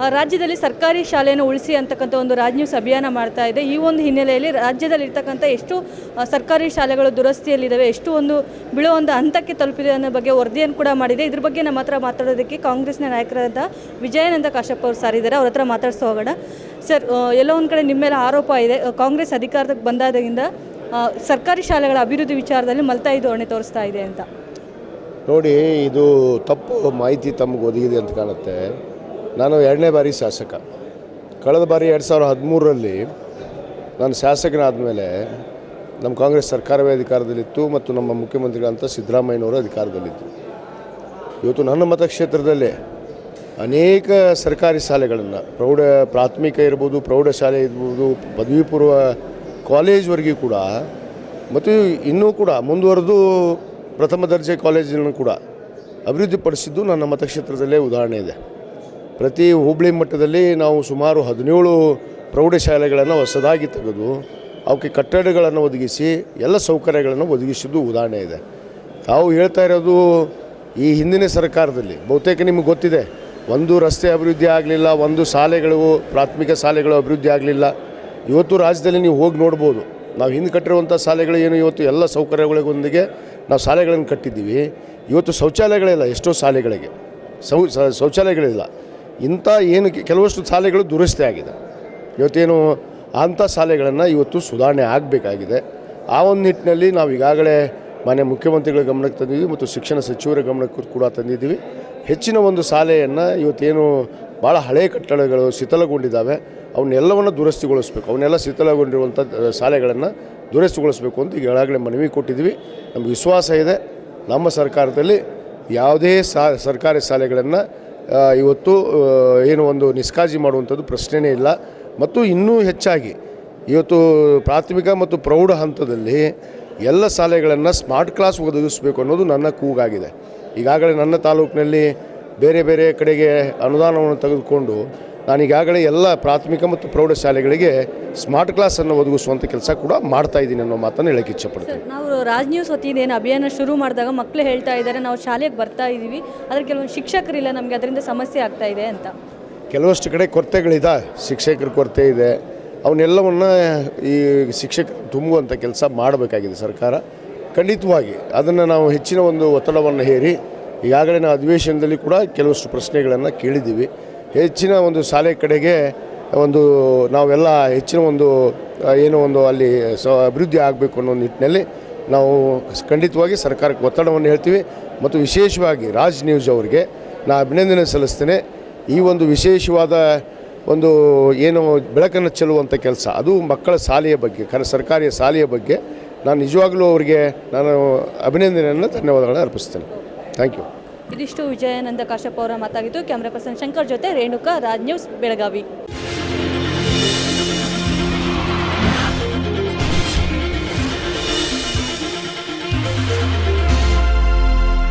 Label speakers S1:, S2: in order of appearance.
S1: ರಾಜ್ಯದಲ್ಲಿ ಸರ್ಕಾರಿ ಶಾಲೆಯನ್ನು ಉಳಿಸಿ ಅಂತಕ್ಕಂಥ ಒಂದು ರಾಜ್ ನ್ಯೂಸ್ ಅಭಿಯಾನ ಮಾಡ್ತಾ ಇದೆ. ಈ ಒಂದು ಹಿನ್ನೆಲೆಯಲ್ಲಿ ರಾಜ್ಯದಲ್ಲಿ ಇರ್ತಕ್ಕಂಥ ಎಷ್ಟು ಸರ್ಕಾರಿ ಶಾಲೆಗಳು ದುರಸ್ತಿಯಲ್ಲಿದ್ದಾವೆ, ಎಷ್ಟು ಒಂದು ಬೀಳೋ ಒಂದು ಹಂತಕ್ಕೆ ತಲುಪಿದೆ ಅನ್ನೋ ಬಗ್ಗೆ ವರದಿಯನ್ನು ಕೂಡ ಮಾಡಿದೆ. ಇದ್ರ ಬಗ್ಗೆ ನಮ್ಮ ಹತ್ರ ಮಾತಾಡೋದಕ್ಕೆ ಕಾಂಗ್ರೆಸ್ನ ನಾಯಕರಾದ ವಿಜಯಾನಂದ ಕಾಶಪ್ಪ ಅವರು ಸಾರಿದ್ದಾರೆ ಅವ್ರ ಹತ್ರ ಮಾತಾಡ್ಸೋ ಹೋಗೋಣ. ಸರ್ ಎಲ್ಲೋ ಒಂದು ಕಡೆ ನಿಮ್ಮ ಮೇಲೆ ಆರೋಪ ಇದೆ. ಕಾಂಗ್ರೆಸ್ ಅಧಿಕಾರಕ್ಕೆ ಬಂದಾದಾಗಿಂದ ಸರ್ಕಾರಿ ಶಾಲೆಗಳ ಅಭಿವೃದ್ಧಿ ವಿಚಾರದಲ್ಲಿ ಮಲ್ತಾಯಿ ಹೊಣೆ ತೋರಿಸ್ತಾ ಇದೆ ಅಂತ.
S2: ನೋಡಿ, ಇದು ತಪ್ಪು ಮಾಹಿತಿ ತಮಗೆ ಒದಗಿದೆ ಅಂತ ಕಾಣುತ್ತೆ. ನಾನು ಎರಡನೇ ಬಾರಿ ಶಾಸಕ. ಕಳೆದ ಬಾರಿ ಎರಡು ಸಾವಿರದ ಹದಿಮೂರರಲ್ಲಿ ನಾನು ಶಾಸಕನಾದ ಮೇಲೆ ನಮ್ಮ ಕಾಂಗ್ರೆಸ್ ಸರ್ಕಾರವೇ ಅಧಿಕಾರದಲ್ಲಿತ್ತು ಮತ್ತು ನಮ್ಮ ಮುಖ್ಯಮಂತ್ರಿಗಳಂತ ಸಿದ್ದರಾಮಯ್ಯನವರು ಅಧಿಕಾರದಲ್ಲಿದ್ದರು. ಇವತ್ತು ನನ್ನ ಮತಕ್ಷೇತ್ರದಲ್ಲೇ ಅನೇಕ ಸರ್ಕಾರಿ ಶಾಲೆಗಳನ್ನು, ಪ್ರೌಢ ಪ್ರಾಥಮಿಕ ಇರ್ಬೋದು ಪ್ರೌಢಶಾಲೆ ಇರ್ಬೋದು ಪದವಿ ಪೂರ್ವ ಕಾಲೇಜ್ವರೆಗೂ ಕೂಡ ಮತ್ತು ಇನ್ನೂ ಕೂಡ ಮುಂದುವರೆದು ಪ್ರಥಮ ದರ್ಜೆ ಕಾಲೇಜನ್ನು ಕೂಡ ಅಭಿವೃದ್ಧಿಪಡಿಸಿದ್ದು ನನ್ನ ಮತಕ್ಷೇತ್ರದಲ್ಲೇ ಉದಾಹರಣೆ ಇದೆ. ಪ್ರತಿ ಹೋಬಳಿ ಮಟ್ಟದಲ್ಲಿ ನಾವು ಸುಮಾರು ಹದಿನೇಳು ಪ್ರೌಢಶಾಲೆಗಳನ್ನು ಹೊಸದಾಗಿ ತೆಗೆದು, ಅವಕ್ಕೆ ಕಟ್ಟಡಗಳನ್ನು ಒದಗಿಸಿ, ಎಲ್ಲ ಸೌಕರ್ಯಗಳನ್ನು ಒದಗಿಸಿದ್ದು ಉದಾಹರಣೆ ಇದೆ. ತಾವು ಹೇಳ್ತಾ ಇರೋದು ಈ ಹಿಂದಿನ ಸರ್ಕಾರದಲ್ಲಿ, ಬಹುತೇಕ ನಿಮಗೆ ಗೊತ್ತಿದೆ, ಒಂದು ರಸ್ತೆ ಅಭಿವೃದ್ಧಿ ಆಗಲಿಲ್ಲ, ಒಂದು ಶಾಲೆಗಳು, ಪ್ರಾಥಮಿಕ ಶಾಲೆಗಳು ಅಭಿವೃದ್ಧಿ ಆಗಲಿಲ್ಲ. ಇವತ್ತು ರಾಜ್ಯದಲ್ಲಿ ನೀವು ಹೋಗಿ ನೋಡ್ಬೋದು, ನಾವು ಹಿಂದೆ ಕಟ್ಟಿರುವಂಥ ಶಾಲೆಗಳು ಏನು, ಇವತ್ತು ಎಲ್ಲ ಸೌಕರ್ಯಗಳಿಗೊಂದಿಗೆ ನಾವು ಶಾಲೆಗಳನ್ನು ಕಟ್ಟಿದ್ದೀವಿ. ಇವತ್ತು ಶೌಚಾಲಯಗಳಿಲ್ಲ, ಎಷ್ಟೋ ಶಾಲೆಗಳಿಗೆ. ಶೌ ಶೌಚಾಲಯಗಳಿಲ್ಲ. ಇಂಥ ಏನು ಕೆಲವಷ್ಟು ಶಾಲೆಗಳು ದುರಸ್ತಿ ಆಗಿದೆ. ಇವತ್ತೇನು ಅಂಥ ಶಾಲೆಗಳನ್ನು ಇವತ್ತು ಸುಧಾರಣೆ ಆಗಬೇಕಾಗಿದೆ. ಆ ಒಂದು ನಿಟ್ಟಿನಲ್ಲಿ ನಾವು ಈಗಾಗಲೇ ಮಾನ್ಯ ಮುಖ್ಯಮಂತ್ರಿಗಳ ಗಮನಕ್ಕೆ ತಂದಿದ್ದೀವಿ ಮತ್ತು ಶಿಕ್ಷಣ ಸಚಿವರ ಗಮನಕ್ಕೂ ಕೂಡ ತಂದಿದ್ದೀವಿ. ಹೆಚ್ಚಿನ ಒಂದು ಶಾಲೆಯನ್ನು ಇವತ್ತೇನು ಭಾಳ ಹಳೆಯ ಕಟ್ಟಡಗಳು ಶಿಥಲಗೊಂಡಿದ್ದಾವೆ. ಅವನ್ನೆಲ್ಲವನ್ನು ದುರಸ್ತಿಗೊಳಿಸಬೇಕು. ಅವನ್ನೆಲ್ಲ ಶಿಥಲಗೊಂಡಿರುವಂಥ ಶಾಲೆಗಳನ್ನು ದುರಸ್ತಿಗೊಳಿಸಬೇಕು ಅಂತ ಈಗಾಗಲೇ ಮನವಿ ಕೊಟ್ಟಿದ್ದೀವಿ. ನಮ್ಗೆ ವಿಶ್ವಾಸ ಇದೆ. ನಮ್ಮ ಸರ್ಕಾರದಲ್ಲಿ ಯಾವುದೇ ಸರ್ಕಾರಿ ಶಾಲೆಗಳನ್ನು ಇವತ್ತು ಏನು ಒಂದು ನಿಷ್ಕಾಳಜಿ ಮಾಡುವಂಥದ್ದು ಪ್ರಶ್ನೆಯೇ ಇಲ್ಲ. ಮತ್ತು ಇನ್ನೂ ಹೆಚ್ಚಾಗಿ, ಇವತ್ತು ಪ್ರಾಥಮಿಕ ಮತ್ತು ಪ್ರೌಢ ಹಂತದಲ್ಲಿ ಎಲ್ಲ ಶಾಲೆಗಳನ್ನು ಸ್ಮಾರ್ಟ್ ಕ್ಲಾಸ್ ಒದಗಿಸಬೇಕು ಅನ್ನೋದು ನನ್ನ ಕೂಗಾಗಿದೆ. ಈಗಾಗಲೇ ನನ್ನ ತಾಲೂಕಿನಲ್ಲಿ ಬೇರೆ ಬೇರೆ ಕಡೆಗೆ ಅನುದಾನವನ್ನು ತೆಗೆದುಕೊಂಡು ನಾನು ಈಗಾಗಲೇ ಎಲ್ಲ ಪ್ರಾಥಮಿಕ ಮತ್ತು ಪ್ರೌಢ ಶಾಲೆಗಳಿಗೆ ಸ್ಮಾರ್ಟ್ ಕ್ಲಾಸನ್ನು ಒದಗಿಸುವಂಥ ಕೆಲಸ ಕೂಡ ಮಾಡ್ತಾ ಇದ್ದೀನಿ ಅನ್ನೋ ಮಾತನ್ನು ಹೇಳಕ್ಕೆ ಇಚ್ಛಪಡ್ತೀನಿ.
S1: ನಾವು ರಾಜ್ ನ್ಯೂಸ್ ವತಿಯಿಂದ ಏನು ಅಭಿಯಾನ ಶುರು ಮಾಡಿದಾಗ ಮಕ್ಕಳು ಹೇಳ್ತಾ ಇದ್ದಾರೆ ನಾವು ಶಾಲೆಗೆ ಬರ್ತಾ ಇದ್ದೀವಿ ಆದರೆ ಕೆಲವೊಂದು ಶಿಕ್ಷಕರಿಲ್ಲ ನಮಗೆ ಅದರಿಂದ ಸಮಸ್ಯೆ ಆಗ್ತಾ ಇದೆ ಅಂತ.
S2: ಕೆಲವಷ್ಟು ಕಡೆ ಕೊರತೆಗಳಿದೆ ಶಿಕ್ಷಕರ ಕೊರತೆ ಇದೆ. ಅವನ್ನೆಲ್ಲವನ್ನು ಈ ಶಿಕ್ಷಕ ತುಂಬುವಂಥ ಕೆಲಸ ಮಾಡಬೇಕಾಗಿದೆ ಸರ್ಕಾರ. ಖಂಡಿತವಾಗಿ ಅದನ್ನು ನಾವು ಹೆಚ್ಚಿನ ಒಂದು ಒತ್ತಡವನ್ನು ಹೇರಿ ಈಗಾಗಲೇ ನಾವು ಅಧಿವೇಶನದಲ್ಲಿ ಕೂಡ ಕೆಲವಷ್ಟು ಪ್ರಶ್ನೆಗಳನ್ನು ಕೇಳಿದ್ದೀವಿ. ಹೆಚ್ಚಿನ ಒಂದು ಶಾಲೆ ಕಡೆಗೆ ಒಂದು ನಾವೆಲ್ಲ ಹೆಚ್ಚಿನ ಒಂದು ಏನು ಒಂದು ಅಲ್ಲಿ ಸ, ಅಭಿವೃದ್ಧಿ ಆಗಬೇಕು ಅನ್ನೋ ನಿಟ್ಟಿನಲ್ಲಿ ನಾವು ಖಂಡಿತವಾಗಿ ಸರ್ಕಾರಕ್ಕೆ ಒತ್ತಡವನ್ನು ಹೇಳ್ತೀವಿ. ಮತ್ತು ವಿಶೇಷವಾಗಿ ರಾಜ್ ನ್ಯೂಸ್ ಅವರಿಗೆ ನಾ ಅಭಿನಂದನೆ ಸಲ್ಲಿಸ್ತೇನೆ. ಈ ಒಂದು ವಿಶೇಷವಾದ ಒಂದು ಏನು ಬೆಳಕನ್ನು ಚೆಲ್ಲುವಂಥ ಕೆಲಸ, ಅದು ಮಕ್ಕಳ ಶಾಲೆಯ ಬಗ್ಗೆ, ಕರ, ಸರ್ಕಾರಿ ಶಾಲೆಯ ಬಗ್ಗೆ ನಾನು ನಿಜವಾಗಲೂ ಅವರಿಗೆ ನಾನು ಅಭಿನಂದನೆಯನ್ನು, ಧನ್ಯವಾದಗಳನ್ನು ಅರ್ಪಿಸ್ತೇನೆ. Thank you.
S1: ಇದಿಷ್ಟು ವಿಜಯಾನಂದ ಕಾಶ್ಯಪ್ ಅವರ ಮಾತಾಗಿದ್ದು ಕ್ಯಾಮ್ರಾ ಪರ್ಸನ್ ಶಂಕರ್ ಜೊತೆ ರೇಣುಕಾ ರಾಜ್ ನ್ಯೂಸ್ ಬೆಳಗಾವಿ.